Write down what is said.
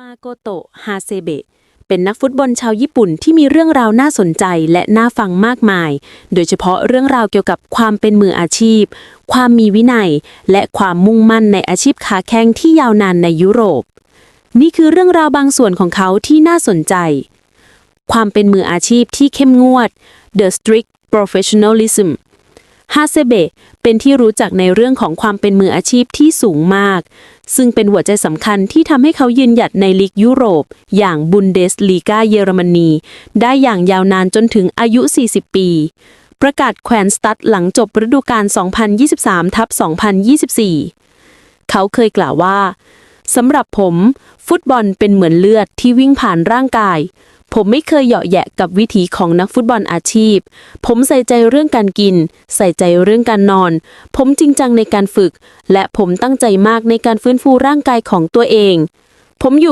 มาโกโตะ ฮาเซเบะ เป็นนักฟุตบอลชาวญี่ปุ่นที่มีเรื่องราวน่าสนใจและน่าฟังมากมาย โดยเฉพาะเรื่องราวเกี่ยวกับความเป็นมืออาชีพ ความมีวินัย และความมุ่งมั่นในอาชีพค้าแข่งที่ยาวนานในยุโรป นี่คือเรื่องราวบางส่วนของเขาที่น่าสนใจ ความเป็นมืออาชีพที่เข้มงวด The Strict Professionalism ฮาเซเบะเป็นที่รู้จักในเรื่องของความเป็นมืออาชีพที่สูงมาก ซึ่งเป็นหัวใจสำคัญที่ทำให้เขายืนหยัดในลีกยุโรป อย่างบุนเดสลีกาเยอรมนี ได้อย่างยาวนานจนถึงอายุ 40 ปี ประกาศแขวนสตัดหลังจบฤดูกาล 2023ทับ2024 เขาเคยกล่าวว่าสำหรับผม ฟุตบอลเป็นเหมือนเลือดที่วิ่งผ่านร่างกาย ผมไม่เคยเหยาะแยะกับวิถีของนักฟุตบอลอาชีพ ผมใส่ใจเรื่องการกิน ใส่ใจเรื่องการนอน ผมจริงจังในการฝึก และผมตั้งใจมากในการฟื้นฟูร่างกายของตัวเอง ผมอยู่